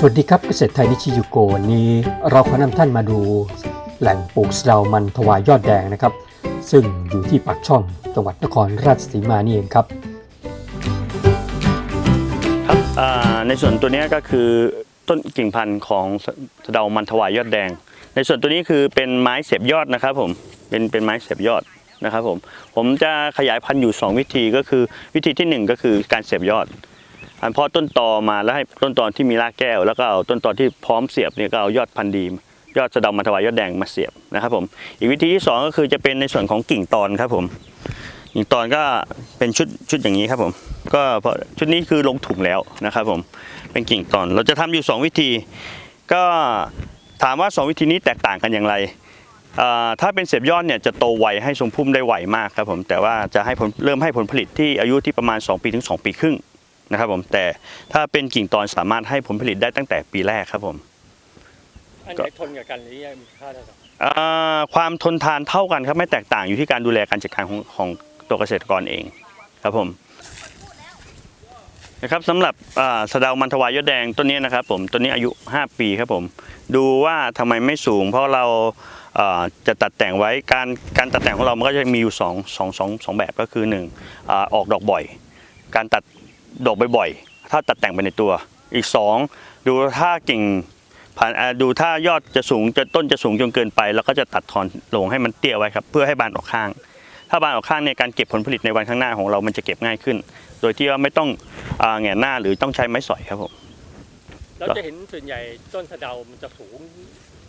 สวัสดีครับเกษตรไทยนิชิยุโกวันนี้เราขอนำท่านมาดูแหล่งปลูกสะเดามันถวายยอดแดงนะครับ ซึ่งอยู่ที่ปากช่องจังหวัดนครราชสีมานี่เองครับ ครับอ่าในส่วนตัวเนี้ยก็คือต้นกิ่งพันธุ์ของสสะเดามันถวายยอดแดง ในส่วนตัวนี้คือเป็นไม้เสียบยอดนะครับผมเป็นเป็นไม้เสียบยอดนะครับผมผมจะขยายพันธุ์อยู่ 2 วิธีก็คือวิธีทีหนึ่1 ก็คือการเสียบยอด อันเพาะต้นตอมาแล้วให้ต้นตอที่มีรากแก้ว แล้วก็เอาต้นตอที่พร้อมเสียบเนี่ยก็เอายอดพันธุ์ดียอดสะดามันถวายยอดแดงมาเสียบนะครับผมอีกวิธีที่สองก็คือจะเป็นในส่วนของกิ่งตอนครับผมกิ่งตอนก็เป็นชุดชุดอย่างนี้ครับผม ก็เพราะชุดนี้คือลงถุงแล้วนะครับผมเป็นกิ่งตอนเราจะทำอยู่ 2 วิธี ก็ถามว่า 2 วิธีนี้แตกต่างกันอย่างไรถ้าเป็นเสียบยอดเนี่ยจะโตไวให้ทรงพุ่มได้ไวมากครับผมแต่ว่าจะให้ผลเริ่มให้ผลผลิตที่อายุที่ประมาณ 2 ปีถึง 2 ปีครึ่ง นะครับผมแต่ถ้าเป็นกิ่งตอนสามารถให้ผลผลิตได้ตั้งแต่ปีแรกครับผมอันไหนทนกับกันหรือมีค่าเท่ากันอ่าความทนทานเท่ากันครับไม่แตกต่างอยู่ที่การดูแลการจัดการของของตัวเกษตรกรเองครับผมนะครับสำหรับอ่าสะเดามันถวายยอดแดงต้นนี้นะครับผมต้นนี้อายุ 5 ปีครับผม ดูว่าทำไมไม่สูง เพราะเราอ่าจะตัดแต่งไว้การการตัดแต่งของเรามันก็จะมีอยู่2 2 2 2แบบก็คือ1อาออกดอกบ่อย การตัด ดอกบ่อยๆถ้าตัดแต่งไปในตัว อีก 2 ดูถ้ากิ่งผ่านอ่าดูถ้ายอดจะสูงจะต้นจะสูงจนเกินไป แล้วก็จะตัดทอนลงให้มันเตี้ยไว้ครับ เพื่อให้บานออกข้าง ถ้าบานออกข้างเนี่ยการเก็บผลผลิตในวันข้างหน้าของเรามันจะเก็บง่ายขึ้น โดยที่ว่าไม่ต้องอ่าแหงนหน้าหรือต้องใช้ไม้สอยครับผมเราจะเห็นส่วนใหญ่ต้นสะเดามันจะสูง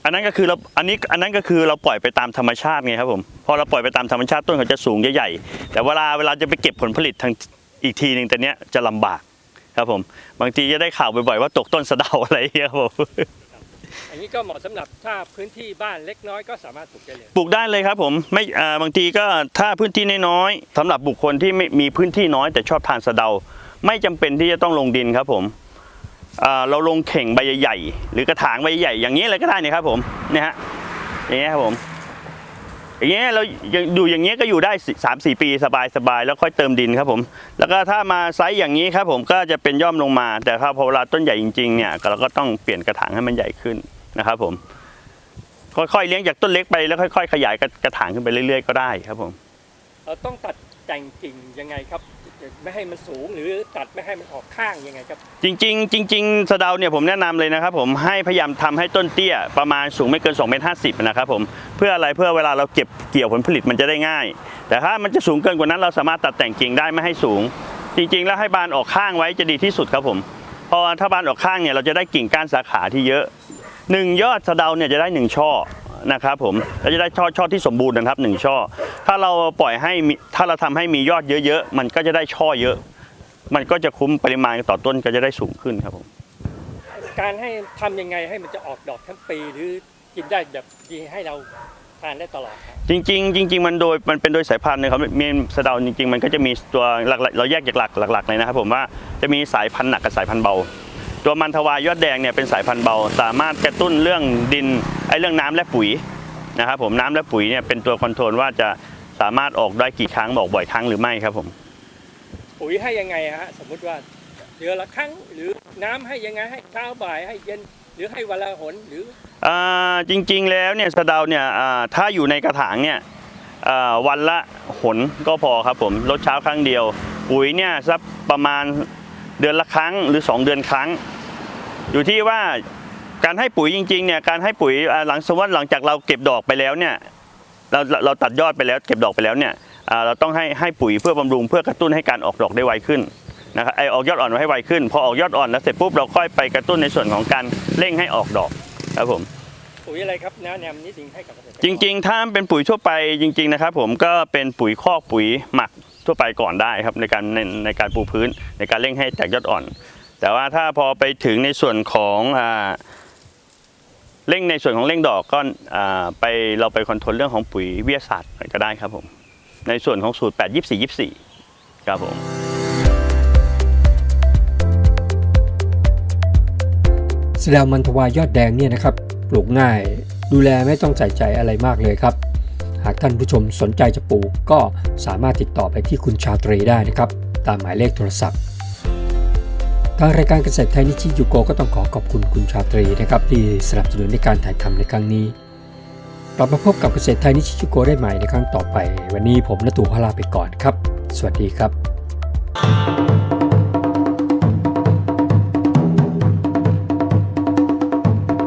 อันนั้นก็คือเราอันนี้อันนั้นก็คือเราปล่อยไปตามธรรมชาติไงครับผมพอเราปล่อยไปตามธรรมชาติต้นเขาจะสูงใหญ่ๆแต่เวลาเวลาจะไปเก็บผลผลิตทาง อีกทีหนึ่งแต่เนี้ยจะลำบากครับผม บางทีจะได้ข่าวบ่อยๆว่าตกต้นสะเดาอะไรอย่างเงี้ยครับผมอันนี้ก็เหมาะสำหรับถ้าพื้นที่บ้านเล็กน้อยก็สามารถปลูกได้เลย ปลูกได้เลยครับผมไม่อ่าบางทีก็ถ้าพื้นที่น้อยๆสำหรับบุคคลที่ไม่มีพื้นที่น้อย แต่ชอบทานสะเดา ไม่จำเป็นที่จะต้องลงดินครับผมอ่าเราลงเข่งใบใหญ่ๆหรือกระถางใบใหญ่อย่างนี้เลยก็ได้นี่ครับผมเนี่ยฮะอย่างเงี้ยครับผม อย่างเงี้ยเราอยู่อย่างเงี้ยก็อยู่ได้สามสี่ปีสบายแล้วค่อยเติมดินครับผม แล้วก็ถ้ามาไซส์อย่างนี้ครับผมก็จะเป็นย่อมลงมา แต่ถ้าพอเวลาต้นใหญ่จริงๆเนี่ยเราก็ต้องเปลี่ยนกระถางให้มันใหญ่ขึ้นนะครับผม ค่อยๆเลี้ยงจากต้นเล็กไปแล้วค่อย ๆ ขยายกระถางขึ้นไปเรื่อย ๆ ก็ได้ครับผมเราต้องตัดแต่งกิ่งยังไงครับ ไม่ให้มันสูงหรือตัดไม่ให้มันออกข้างยังไงครับ จริง ๆ จริง ๆ สะเดาเนี่ยผมแนะนำเลยนะครับผมให้พยายามทำให้ต้นเตี้ยประมาณสูงไม่เกิน2เมตรห้นะครับผมเพื่ออะไรเพื่อเวลาเราเก็บเกี่ยวผลผลิตมันจะได้ง่าย แต่ถ้ามันจะสูงเกินกว่านั้นเราสามารถตัดแต่งกิ่งได้ไม่ให้สูง จริง ๆ แล้วให้บานออกข้างไว้จะดีที่สุดครับผมเพราะว่าถ้าบานออกข้างเนี่ยเราจะได้กิ่งก้านสาขาที่เยอะหนึ่งยอดสะเดาเนี่ยจะได้หนึ่งช่อ นะครับผมเราจะได้ช่อช่อที่สมบูรณ์นะครับหนึ่งช่อ ถ้าเราปล่อยให้มีถ้าเราทำให้มียอดเยอะๆ มันก็จะได้ช่อเยอะ มันก็จะคุ้มปริมาณต่อต้นก็จะได้สูงขึ้นครับผม การให้ทำยังไงให้มันจะออกดอกทั้งปีหรือกินได้แบบดีให้เราทานได้ตลอดครับจริงๆจริง ๆ มันโดยมันเป็นโดยสายพันธุ์นะครับมีสะเดาจริง ๆ มันก็จะมีตัวหลักๆเราแยกจากหลักหลักๆเลยนะครับผมว่าจะมีสายพันธุ์หนักกับสายพันธุ์เบา ตัวมันทวายยอดแดงเนี่ยเป็นสายพันธุ์เบา สามารถกระตุ้นเรื่องดิน ไอ้เรื่องน้ำและปุ๋ยนะครับผมน้ำและปุ๋ยเนี่ยเป็นตัวคอนโทรลว่าจะสามารถออกได้กี่ครั้งบอกบ่อยครั้งหรือไม่ครับผม ปุ๋ยให้ยังไงฮะสมมุติว่าเดือนละครั้งหรือน้ำให้ยังไงให้เช้าบ่ายให้เย็นหรือให้วันละหนหรืออ่าจริงๆแล้วเนี่ยสะเดาเนี่ยอ่าถ้าอยู่ในกระถางเนี่ยอ่าวันละหนก็พอครับผมลดเช้าครั้งเดียว ปุ๋ยเนี่ยสักประมาณเดือนละครั้งหรือ 2 เดือนครั้ง อยู่ที่ว่า การให้ปุ๋ยจริงๆเนี่ยการให้ปุ๋ยอ่าหลังสมมติว่าหลังจากเราเก็บดอกไปแล้วเนี่ยเราเราเราตัดยอดไปแล้วเก็บดอกไปแล้วเนี่ยอ่าเราต้องให้ให้ปุ๋ยเพื่อบำรุงเพื่อกระตุ้นให้การออกดอกได้ไวขึ้นนะครับไอออกยอดอ่อนให้ไวขึ้นพอออกยอดอ่อนแล้วเสร็จปุ๊บเราค่อยไปกระตุ้นในส่วนของการเร่งให้ออกดอกครับผมปุ๋ยอะไรครับแนะนำนิดนึงให้กับเกษตรกรจริง ๆ ถ้าเป็นปุ๋ยทั่วไปจริง ๆนะครับ ผมก็เป็นปุ๋ยคอกปุ๋ยหมักทั่วไปก่อนได้ครับในการในในการปูพื้นในการเร่งให้แตกยอดอ่อน แต่ว่าถ้าพอไปถึงในส่วนของอ่า เร่งในส่วนของเร่งดอกก็ไปเราไปคอนโทรลเรื่องของปุ๋ยวิทยาศาสตร์ก็ได้ครับผมในส่วนของสูตร 8 24 24 ครับผมสะเดามันถวายยอดแดงเนี่ยนะครับปลูกง่าย ดูแลไม่ต้องใส่ใจอะไรมากเลยครับ หากท่านผู้ชมสนใจจะปลูกก็สามารถติดต่อไปที่คุณชาตรีได้นะครับ ตามหมายเลขโทรศัพท์ ทางรายการเกษตรไทยนิชิยูโกก็ต้องขอขอบคุณคุณชาตรีนะครับที่สนับสนุนในการถ่ายทำในครั้งนี้ กลับมาพบกับเกษตรไทยนิชิยูโกได้ใหม่ในครั้งต่อไป วันนี้ผมและตู่พาลาไปก่อนครับ สวัสดีครับ